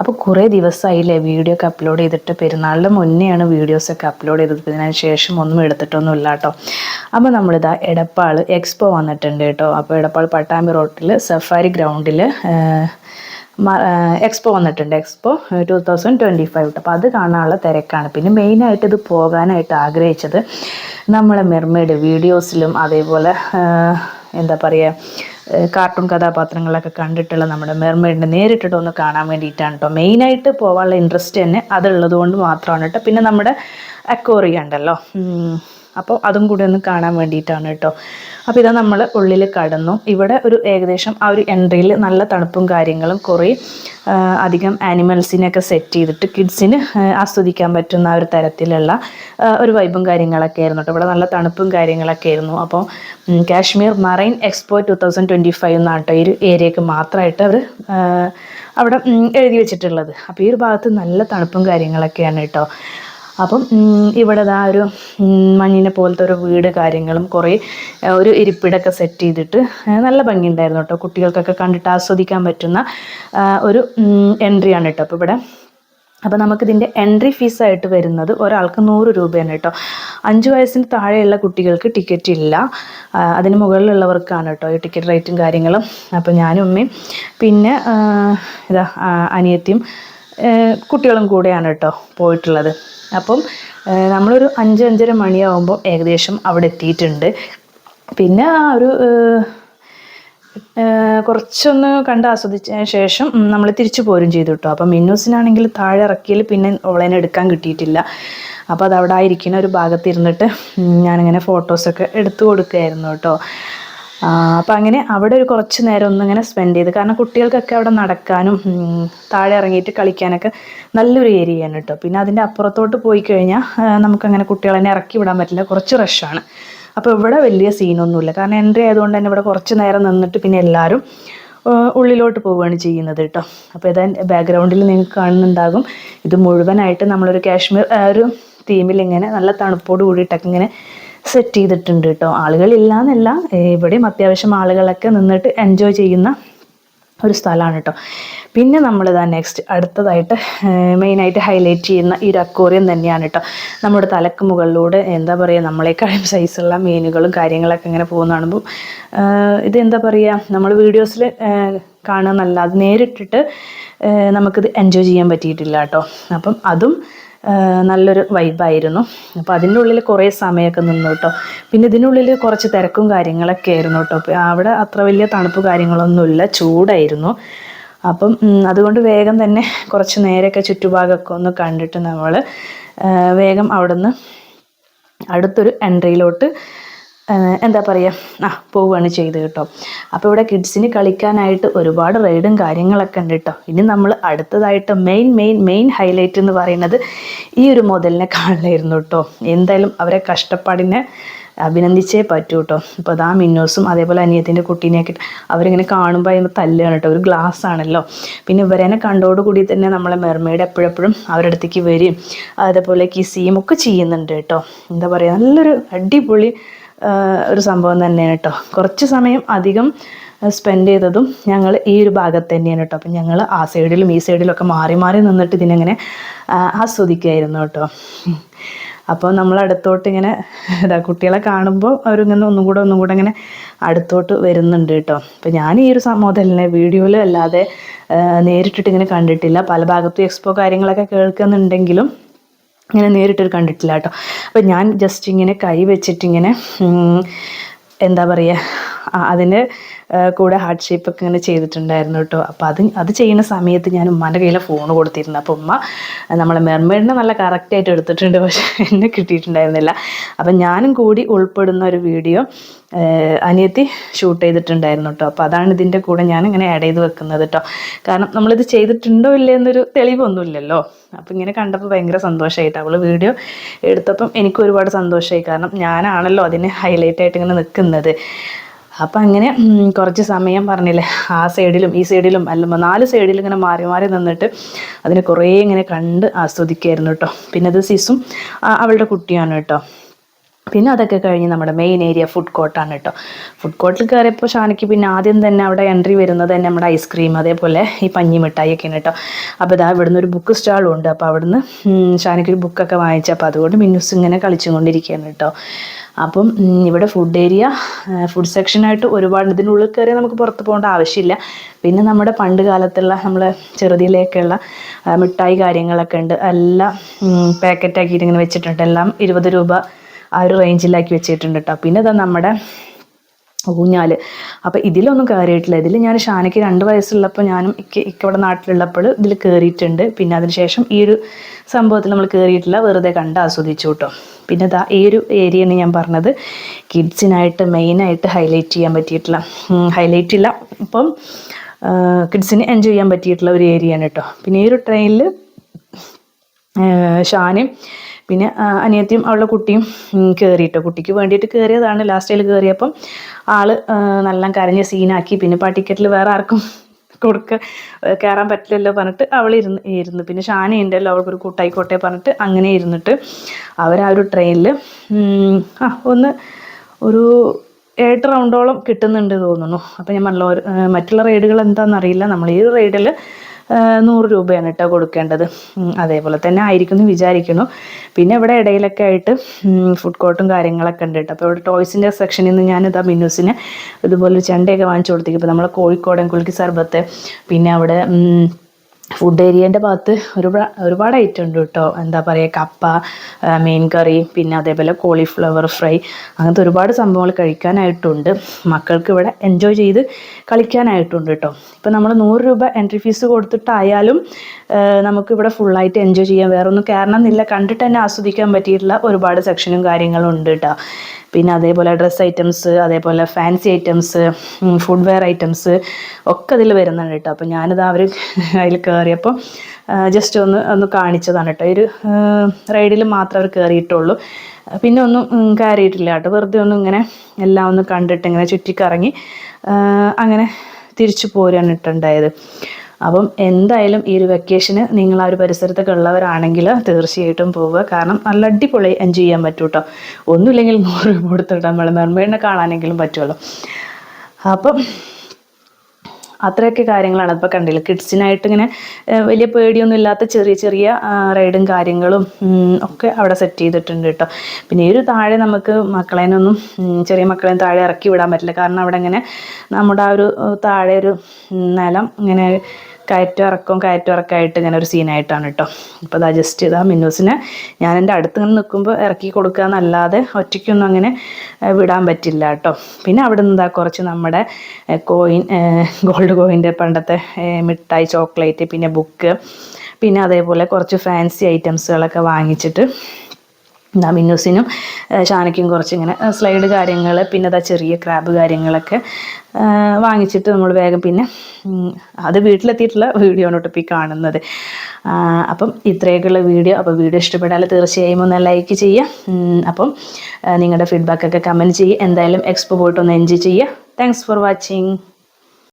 അപ്പോൾ കുറേ ദിവസമായില്ലേ വീഡിയോ ഒക്കെ അപ്ലോഡ് ചെയ്തിട്ട് പെരുന്നാളിന് മുന്നെയാണ് വീഡിയോസൊക്കെ അപ്ലോഡ് ചെയ്തത്. ഇതിന് ശേഷം ഒന്നും എടുത്തിട്ടൊന്നുമില്ല കേട്ടോ. അപ്പോൾ നമ്മളിതാ എടപ്പാൾ എക്സ്പോ വന്നിട്ടുണ്ട് കേട്ടോ. അപ്പോൾ എടപ്പാൾ പട്ടാമ്പി റോട്ടിൽ സഫാരി ഗ്രൗണ്ടിൽ എക്സ്പോ വന്നിട്ടുണ്ട്. Expo two thousand twenty five അപ്പോൾ അത് കാണാനുള്ള തിരക്കാണ്. പിന്നെ മെയിനായിട്ട് ഇത് പോകാനായിട്ട് ആഗ്രഹിച്ചത് നമ്മളെ മെർമെയ്ഡ് വീഡിയോസിലും അതേപോലെ എന്താ പറയുക കാർട്ടൂൺ കഥാപാത്രങ്ങളൊക്കെ കണ്ടിട്ടുള്ള നമ്മുടെ മെർമെയ്ഡിനെ നേരിട്ടിട്ട് ഒന്ന് കാണാൻ വേണ്ടിയിട്ടാണ് കേട്ടോ മെയിനായിട്ട് പോകാനുള്ള ഇൻട്രസ്റ്റ് തന്നെ അതുള്ളത് കൊണ്ട് മാത്രമാണ് കേട്ടോ പിന്നെ നമ്മുടെ അക്കോറിയ ഉണ്ടല്ലോ. അപ്പോൾ അതും കൂടി ഒന്ന് കാണാൻ വേണ്ടിയിട്ടാണ് കേട്ടോ. അപ്പോൾ ഇതാ നമ്മൾ ഉള്ളിൽ കടന്നു. ഇവിടെ ഒരു ഏകദേശം ആ ഒരു എൻട്രിയിൽ നല്ല തണുപ്പും കാര്യങ്ങളും കുറേ അധികം ആനിമൽസിനെയൊക്കെ സെറ്റ് ചെയ്തിട്ട് കിഡ്സിന് ആസ്വദിക്കാൻ പറ്റുന്ന ഒരു തരത്തിലുള്ള ഒരു വൈബും കാര്യങ്ങളൊക്കെ ആയിരുന്നു കേട്ടോ. ഇവിടെ നല്ല തണുപ്പും കാര്യങ്ങളൊക്കെ ആയിരുന്നു. അപ്പോൾ Kashmir marine expo two thousand twenty five എന്നാണ് കേട്ടോ ഈ ഒരു ഏരിയക്ക് മാത്രമായിട്ട് അവർ അവിടെ എഴുതി വെച്ചിട്ടുള്ളത്. അപ്പോൾ ഈ ഒരു ഭാഗത്ത് നല്ല തണുപ്പും കാര്യങ്ങളൊക്കെയാണ് കേട്ടോ. അപ്പം ഇവിടെ ദാ ഒരു മണ്ണിനെ പോലത്തെ ഒരു വീട് കാര്യങ്ങളും കുറേ ഒരു ഇരിപ്പിടൊക്കെ സെറ്റ് ചെയ്തിട്ട് ആ, നല്ല ഭംഗിയുണ്ടായിരുന്നു കേട്ടോ. കുട്ടികൾക്കൊക്കെ കണ്ടിട്ട് ആസ്വദിക്കാൻ പറ്റുന്ന ഒരു എൻട്രിയാണ് കേട്ടോ അപ്പോൾ ഇവിടെ. അപ്പോൾ നമുക്കിതിന്റെ എൻട്രി ഫീസായിട്ട് വരുന്നത് ഒരാൾക്ക് നൂറ് രൂപയാണ് കേട്ടോ. അഞ്ച് വയസ്സിന് താഴെയുള്ള കുട്ടികൾക്ക് ടിക്കറ്റ് ഇല്ല. ആ, അതിന് മുകളിലുള്ളവർക്കാണ് കേട്ടോ ഈ ടിക്കറ്റ് റേറ്റും കാര്യങ്ങളും. അപ്പോൾ ഞാനും ഉമ്മയും പിന്നെ ഇതാ അനിയത്തിയും ആ, കുട്ടികളും കൂടെയാണ് കേട്ടോ പോയിട്ടുള്ളത്. അപ്പം നമ്മളൊരു അഞ്ച് അഞ്ചര മണിയാവുമ്പോൾ ഏകദേശം അവിടെ എത്തിയിട്ടുണ്ട്. പിന്നെ ആ ഒരു കുറച്ചൊന്ന് കണ്ട് ആസ്വദിച്ച ശേഷം നമ്മൾ തിരിച്ചു പോരും ചെയ്തു കേട്ടോ അപ്പം മിന്നൂസിനാണെങ്കിൽ താഴെ ഇറക്കിയിൽ പിന്നെ ഓളേനെ എടുക്കാൻ കിട്ടിയിട്ടില്ല. അപ്പോൾ അത് അവിടെ ഇരിക്കുന്ന ഒരു ഭാഗത്തിരുന്നിട്ട് ഞാനിങ്ങനെ ഫോട്ടോസൊക്കെ എടുത്തു കൊടുക്കുകയായിരുന്നു കേട്ടോ അപ്പം അങ്ങനെ അവിടെ ഒരു കുറച്ച് നേരം ഒന്നിങ്ങനെ സ്പെൻഡ് ചെയ്ത്. കാരണം കുട്ടികൾക്കൊക്കെ അവിടെ നടക്കാനും താഴെ ഇറങ്ങിയിട്ട് കളിക്കാനൊക്കെ നല്ലൊരു ഏരിയയാണ് കേട്ടോ പിന്നെ അതിന്റെ അപ്പുറത്തോട്ട് പോയി കഴിഞ്ഞാൽ നമുക്കങ്ങനെ കുട്ടികളെ ഇറക്കി വിടാൻ പറ്റില്ല. കുറച്ച് റഷാണ് അപ്പോൾ ഇവിടെ വലിയ സീനൊന്നുമില്ല കാരണം എൻട്രി ആയതുകൊണ്ട് തന്നെ ഇവിടെ കുറച്ച് നേരം നിന്നിട്ട് പിന്നെ എല്ലാവരും ഉള്ളിലോട്ട് പോവുകയാണ് ചെയ്യുന്നത് കേട്ടോ അപ്പോൾ ഇതാ ബാക്ക്ഗ്രൗണ്ടിൽ നിങ്ങൾക്ക് കാണുന്നുണ്ടാകും. ഇത് മുഴുവനായിട്ട് നമ്മളൊരു കാശ്മീർ ഒരു തീമിൽ ഇങ്ങനെ നല്ല തണുപ്പോട് കൂടിയിട്ടൊക്കെ ഇങ്ങനെ സെറ്റ് ചെയ്തിട്ടുണ്ട് കേട്ടോ ആളുകളില്ല എന്നല്ല ഇവിടെയും അത്യാവശ്യം ആളുകളൊക്കെ നിന്നിട്ട് എൻജോയ് ചെയ്യുന്ന ഒരു സ്ഥലമാണ് കേട്ടോ പിന്നെ നമ്മൾ ഇതാ നെക്സ്റ്റ് അടുത്തതായിട്ട് മെയിനായിട്ട് ഹൈലൈറ്റ് ചെയ്യുന്ന ഈ ഒരു അക്വോറിയം തന്നെയാണ് കേട്ടോ നമ്മുടെ തലക്ക് മുകളിലൂടെ എന്താ പറയുക നമ്മളെക്കാളും സൈസുള്ള മീനുകളും കാര്യങ്ങളൊക്കെ ഇങ്ങനെ പോകുന്ന കാണുമ്പോൾ ഇത് എന്താ പറയുക നമ്മൾ വീഡിയോസിൽ കാണുക എന്നല്ല അത് നേരിട്ടിട്ട് നമുക്കിത് എൻജോയ് ചെയ്യാൻ പറ്റിയിട്ടില്ല കേട്ടോ അപ്പം അതും നല്ലൊരു വൈബായിരുന്നു. അപ്പോൾ അതിന്റെ ഉള്ളിൽ കുറേ സമയമൊക്കെ നിന്നു കേട്ടോ. പിന്നെ ഇതിനുള്ളിൽ കുറച്ച് തിരക്കും കാര്യങ്ങളൊക്കെ ആയിരുന്നു കേട്ടോ. അവിടെ അത്ര വലിയ തണുപ്പ് കാര്യങ്ങളൊന്നുമില്ല ചൂടായിരുന്നു. അപ്പം അതുകൊണ്ട് വേഗം തന്നെ കുറച്ച് നേരമൊക്കെ ചുറ്റുഭാഗമൊക്കെ ഒന്ന് കണ്ടിട്ട് നമ്മൾ വേഗം അവിടുന്ന് അടുത്തൊരു എൻട്രിയിലോട്ട് എന്താ പറയുക ആ പോവുകയാണ് ചെയ്ത് കേട്ടോ. അപ്പോൾ ഇവിടെ കിഡ്സിന് കളിക്കാനായിട്ട് ഒരുപാട് റൈഡും കാര്യങ്ങളൊക്കെ ഉണ്ട് കേട്ടോ. ഇനി നമ്മൾ അടുത്തതായിട്ട് മെയിൻ മെയിൻ മെയിൻ ഹൈലൈറ്റ് എന്ന് പറയുന്നത് ഈ ഒരു മുതലിനെ കാണലായിരുന്നു കേട്ടോ. എന്തായാലും അവരെ കഷ്ടപ്പാടിനെ അഭിനന്ദിച്ചേ പറ്റൂ കേട്ടോ. ഇപ്പോൾ അതാ മിന്നോസും അതേപോലെ അനിയത്തിന്റെ കുട്ടീനെയൊക്കെ അവരിങ്ങനെ കാണുമ്പോൾ അതിന് തല്ലുകയാണ് കേട്ടോ. ഒരു ഗ്ലാസ് ആണല്ലോ. പിന്നെ ഇവരെന്നെ കണ്ടോടുകൂടി തന്നെ നമ്മളെ മെർമെയ്ഡ് എപ്പോഴെപ്പോഴും അവരുടെ അടുത്തേക്ക് വരും അതേപോലെ കിസ് ചെയ്യും ഒക്കെ ചെയ്യുന്നുണ്ട് കേട്ടോ. എന്താ പറയുക നല്ലൊരു അടിപൊളി ഒരു സംഭവം തന്നെയാണ് കേട്ടോ. കുറച്ച് സമയം അധികം സ്പെൻഡ് ചെയ്തതും ഞങ്ങൾ ഈ ഒരു ഭാഗത്ത് തന്നെയാണ് കേട്ടോ. അപ്പം ഞങ്ങൾ ആ സൈഡിലും ഈ സൈഡിലും ഒക്കെ മാറി മാറി നിന്നിട്ട് ഇതിനെങ്ങനെ ആസ്വദിക്കുകയായിരുന്നു കേട്ടോ. അപ്പോൾ നമ്മൾ അടുത്തോട്ട് ഇങ്ങനെ ഇതാ കുട്ടികളെ കാണുമ്പോൾ അവരിങ്ങനെ ഒന്നും കൂടെ ഒന്നും കൂടെ ഇങ്ങനെ അടുത്തോട്ട് വരുന്നുണ്ട് കേട്ടോ. അപ്പോൾ ഞാൻ ഈ ഒരു മോഡലിനെ വീഡിയോയിൽ അല്ലാതെ നേരിട്ടിട്ട് ഇങ്ങനെ കണ്ടിട്ടില്ല. പല ഭാഗത്തും എക്സ്പോ കാര്യങ്ങളൊക്കെ കേൾക്കുന്നുണ്ടെങ്കിലും ഇങ്ങനെ നേരിട്ടൊരു കണ്ടിട്ടില്ല കേട്ടോ. അപ്പം ഞാൻ ജസ്റ്റ് ഇങ്ങനെ കൈ വെച്ചിട്ടിങ്ങനെ എന്താ പറയുക അതിന് കൂടെ ഹാർട്ട് ഷേപ്പൊക്കെ ഇങ്ങനെ ചെയ്തിട്ടുണ്ടായിരുന്നു കേട്ടോ. അപ്പോൾ അത് അത് ചെയ്യുന്ന സമയത്ത് ഞാൻ ഉമ്മാന്റെ കയ്യിൽ ഫോൺ കൊടുത്തിരുന്നു അപ്പോൾ ഉമ്മ നമ്മളെ മെർമേഡിന് നല്ല കറക്റ്റായിട്ട് എടുത്തിട്ടുണ്ട്. പക്ഷേ എന്നെ കിട്ടിയിട്ടുണ്ടായിരുന്നില്ല. അപ്പം ഞാനും കൂടി ഉൾപ്പെടുന്ന ഒരു വീഡിയോ അനിയത്തി ഷൂട്ട് ചെയ്തിട്ടുണ്ടായിരുന്നു കേട്ടോ. അപ്പോൾ അതാണ് ഇതിന്റെ കൂടെ ഞാൻ ഇങ്ങനെ ആഡ് ചെയ്ത് വെക്കുന്നത് കേട്ടോ. കാരണം നമ്മളിത് ചെയ്തിട്ടുണ്ടോ ഇല്ലേ എന്നൊരു തെളിവൊന്നുമില്ലല്ലോ. അപ്പോൾ ഇങ്ങനെ കണ്ടപ്പോൾ ഭയങ്കര സന്തോഷമായിട്ട് അവൾ വീഡിയോ എടുത്തപ്പം എനിക്ക് ഒരുപാട് സന്തോഷമായി കാരണം ഞാനാണല്ലോ അതിന് ഹൈലൈറ്റ് ആയിട്ട് ഇങ്ങനെ നിൽക്കുന്നത് അപ്പം അങ്ങനെ കുറച്ച് സമയം പറഞ്ഞില്ലേ ആ സൈഡിലും ഈ സൈഡിലും അല്ല നാല് സൈഡിലും ഇങ്ങനെ മാറി മാറി നിന്നിട്ട് അതിനെ കുറേ ഇങ്ങനെ കണ്ട് ആസ്വദിക്കുമായിരുന്നു കേട്ടോ പിന്നെ അത് സിസും അവളുടെ കുട്ടിയാണ് കേട്ടോ പിന്നെ അതൊക്കെ കഴിഞ്ഞ് നമ്മുടെ മെയിൻ ഏരിയ ഫുഡ് കോർട്ടാണ് കേട്ടോ. ഫുഡ് കോർട്ടിൽ കയറിയപ്പോൾ ഷാനയ്ക്ക് പിന്നെ ആദ്യം തന്നെ അവിടെ എൻട്രി വരുന്നത് തന്നെ നമ്മുടെ ഐസ്ക്രീം അതേപോലെ ഈ പഞ്ഞി മിഠായിയൊക്കെയാണ് കേട്ടോ. അപ്പോൾ ഇതാ ഇവിടുന്ന് ഒരു ബുക്ക് സ്റ്റാളും ഉണ്ട്. അപ്പോൾ അവിടുന്ന് ഷാനയ്ക്ക് ഒരു ബുക്കൊക്കെ വാങ്ങിച്ചു. അപ്പോൾ അതുകൊണ്ട് മിന്നൂസ് ഇങ്ങനെ കളിച്ചും കൊണ്ടിരിക്കുകയാണ് കേട്ടോ. അപ്പം ഇവിടെ ഫുഡ് ഏരിയ ഫുഡ് സെക്ഷനായിട്ട് ഒരുപാട് ഇതിനുള്ളിൽ കയറി നമുക്ക് പുറത്ത് പോകേണ്ട ആവശ്യമില്ല. പിന്നെ നമ്മുടെ പണ്ട് കാലത്തുള്ള നമ്മൾ ചെറുതിലേക്കുള്ള മിഠായി കാര്യങ്ങളൊക്കെ ഉണ്ട്. എല്ലാം പാക്കറ്റാക്കിയിട്ട് ഇങ്ങനെ വെച്ചിട്ടുണ്ട്. എല്ലാം ഇരുപത് രൂപ ആ ഒരു റേഞ്ചിലാക്കി വെച്ചിട്ടുണ്ട് കേട്ടോ പിന്നെ ഇതാ നമ്മുടെ ഊഞ്ഞാൽ. അപ്പോൾ ഇതിലൊന്നും കയറിയിട്ടില്ല ഇതിൽ ഞാൻ ഷാനയ്ക്ക് രണ്ട് വയസ്സുള്ളപ്പോൾ ഞാനും ഇക്ക ഇക്കവിടെ നാട്ടിലുള്ളപ്പോൾ ഇതിൽ കയറിയിട്ടുണ്ട് പിന്നെ അതിനുശേഷം ഈ ഒരു സംഭവത്തിൽ നമ്മൾ കയറിയിട്ടില്ല വെറുതെ കണ്ട് ആസ്വദിച്ചു കേട്ടോ പിന്നെ ദാ ഈ ഒരു ഏരിയ എന്ന് ഞാൻ പറഞ്ഞത് കിഡ്സിനായിട്ട് മെയിനായിട്ട് ഹൈലൈറ്റ് ചെയ്യാൻ പറ്റിയിട്ടുള്ള ഹൈലൈറ്റ് ഇല്ല. ഇപ്പം കിഡ്സിന് എൻജോയ് ചെയ്യാൻ പറ്റിയിട്ടുള്ള ഒരു ഏരിയയാണ് കേട്ടോ പിന്നെ ഈ ഒരു ട്രെയിനിൽ ഷാനും പിന്നെ അനിയത്തിയും അവളുടെ കുട്ടിയും കയറിയിട്ടോ കുട്ടിക്ക് വേണ്ടിയിട്ട് കയറിയതാണ് ലാസ്റ്റിൽ കയറിയപ്പം ആൾ നല്ല കരഞ്ഞ സീനാക്കി പിന്നെ ആ ടിക്കറ്റിൽ വേറെ ആർക്കും കൊടുക്ക കയറാൻ പറ്റില്ലല്ലോ പറഞ്ഞിട്ട് അവൾ ഇരുന്ന് ഇരുന്നു. പിന്നെ ഷാന ഉണ്ടല്ലോ അവൾക്കൊരു കൂട്ടായിക്കോട്ടെ പറഞ്ഞിട്ട് അങ്ങനെ ഇരുന്നിട്ട് അവർ ആ ഒരു ട്രെയിനിൽ ആ ഒന്ന് ഒരു എട്ട് റൗണ്ടോളം കിട്ടുന്നുണ്ട് തോന്നുന്നു. അപ്പം ഞാൻ മറ്റുള്ള റൈഡുകൾ എന്താണെന്നറിയില്ല നമ്മൾ ഈ റൈഡിൽ നൂറ് രൂപയാണ് കേട്ടോ കൊടുക്കേണ്ടത്. അതേപോലെ തന്നെ ആയിരിക്കും എന്ന് വിചാരിക്കുന്നു. പിന്നെ ഇവിടെ ഇടയിലൊക്കെ ആയിട്ട് ഫുഡ് കോർട്ടും കാര്യങ്ങളൊക്കെ ഉണ്ട് കേട്ടോ അപ്പോൾ ഇവിടെ ടോയ്സിന്റെ സെക്ഷനിൽ നിന്ന് ഞാനിതാ മിന്നൂസിന് ഇതുപോലെ ചണ്ടയൊക്കെ വാങ്ങിച്ചു കൊടുത്തേക്ക് ഇപ്പോൾ നമ്മളെ കോഴിക്കോടൻ കുളിക്ക് സർബത്ത് പിന്നെ അവിടെ ഫുഡ് ഏരിയേന്റെ ഭാഗത്ത് ഒരുപാട് ഒരുപാട് ഐറ്റം ഉണ്ട് കേട്ടോ എന്താ പറയുക കപ്പ മീൻ കറി പിന്നെ അതേപോലെ കോളിഫ്ലവർ ഫ്രൈ അങ്ങനത്തെ ഒരുപാട് സംഭവങ്ങൾ കഴിക്കാനായിട്ടുണ്ട്. മക്കൾക്ക് ഇവിടെ എൻജോയ് ചെയ്ത് കളിക്കാനായിട്ടുണ്ട് കേട്ടോ ഇപ്പം നമ്മൾ നൂറ് രൂപ എൻട്രി ഫീസ് കൊടുത്തിട്ടായാലും നമുക്ക് ഇവിടെ ഫുള്ളായിട്ട് എൻജോയ് ചെയ്യാൻ വേറെ ഒന്നും കാരണം എന്നില്ല കണ്ടിട്ട് തന്നെ ആസ്വദിക്കാൻ പറ്റിയിട്ടുള്ള ഒരുപാട് സെക്ഷനും കാര്യങ്ങളും ഉണ്ട് കേട്ടോ പിന്നെ അതേപോലെ ഡ്രസ്സ് ഐറ്റംസ് അതേപോലെ fancy items footwear items ഒക്കെ അതിൽ വരുന്നുണ്ട് കേട്ടോ അപ്പോൾ ഞാനിത് അവർ അതിൽ കയറിയപ്പോൾ ജസ്റ്റ് ഒന്ന് ഒന്ന് കാണിച്ചതാണ് കേട്ടോ. ഒരു റൈഡിൽ മാത്രം അവർ കയറിയിട്ടുള്ളൂ. പിന്നെ ഒന്നും കയറിയിട്ടില്ല കേട്ടോ. വെറുതെ ഒന്നും ഇങ്ങനെ എല്ലാം ഒന്ന് കണ്ടിട്ട് ഇങ്ങനെ ചുറ്റിക്കറങ്ങി അങ്ങനെ തിരിച്ചു പോരാണ് ഇട്ടുണ്ടായത്. അപ്പം എന്തായാലും ഈ ഒരു വെക്കേഷന് നിങ്ങൾ ആ ഒരു പരിസരത്തൊക്കെ ഉള്ളവരാണെങ്കിൽ തീർച്ചയായിട്ടും പോവുക. കാരണം നല്ല അടിപൊളി എൻജോയ് ചെയ്യാൻ പറ്റും കേട്ടോ ഒന്നുമില്ലെങ്കിൽ നൂറ് രൂപ കൊടുത്തിട്ട് നമ്മൾ മെർമേഡിനെ കാണാനെങ്കിലും പറ്റുമല്ലോ അപ്പം അത്രയൊക്കെ കാര്യങ്ങളാണ്. അപ്പോൾ കണ്ടില്ല കിഡ്സിനായിട്ട് ഇങ്ങനെ വലിയ പേടിയൊന്നും ഇല്ലാത്ത ചെറിയ ചെറിയ റൈഡും കാര്യങ്ങളും ഒക്കെ അവിടെ സെറ്റ് ചെയ്തിട്ടുണ്ട് കേട്ടോ പിന്നെ ഈ ഒരു താഴെ നമുക്ക് മക്കളേനൊന്നും ചെറിയ മക്കളെയും താഴെ ഇറക്കി വിടാൻ പറ്റില്ല. കാരണം അവിടെ ഇങ്ങനെ നമ്മുടെ ആ ഒരു താഴെ ഒരു നിലം ഇങ്ങനെ കയറ്റം ഇറക്കവും കയറ്റം ഇറക്കമായിട്ട് ഇങ്ങനെ ഒരു സീനായിട്ടാണ് കേട്ടോ അപ്പോൾ അതാ അഡ്ജസ്റ്റ് ഇതാ മിന്നൂസിനെ ഞാൻ എന്റെ അടുത്ത് നിന്ന് നിൽക്കുമ്പോൾ ഇറക്കി കൊടുക്കുക എന്നല്ലാതെ ഒറ്റയ്ക്കൊന്നും അങ്ങനെ വിടാൻ പറ്റില്ല കേട്ടോ പിന്നെ അവിടെ നിന്ന് ഇതാ കുറച്ച് നമ്മുടെ കോയിൻ ഗോൾഡ് കോയിന്റെ പണ്ടത്തെ മിഠായി ചോക്ലേറ്റ് പിന്നെ ബുക്ക് പിന്നെ അതേപോലെ കുറച്ച് ഫാൻസി ഐറ്റംസുകളൊക്കെ വാങ്ങിച്ചിട്ട് എന്താ മിന്നൂസിനും ഷാനയ്ക്കും കുറച്ച് ഇങ്ങനെ സ്ലൈഡ് കാര്യങ്ങൾ പിന്നെ അതാ ചെറിയ ക്രാബ് കാര്യങ്ങളൊക്കെ വാങ്ങിച്ചിട്ട് നമ്മൾ വേഗം പിന്നെ അത് വീട്ടിലെത്തിയിട്ടുള്ള വീഡിയോ ആണ് ഇപ്പോൾ ഈ കാണുന്നത്. അപ്പം ഇത്രയൊക്കെയുള്ള വീഡിയോ അപ്പോൾ വീഡിയോ ഇഷ്ടപ്പെട്ടാൽ തീർച്ചയായും ഒന്ന് ലൈക്ക് ചെയ്യുക. അപ്പം നിങ്ങളുടെ ഫീഡ്ബാക്കൊക്കെ കമന്റ് ചെയ്യുക. എന്തായാലും എക്സ്പോ പോയിട്ട് ഒന്ന് എൻജോയ് ചെയ്യുക. Thanks for watching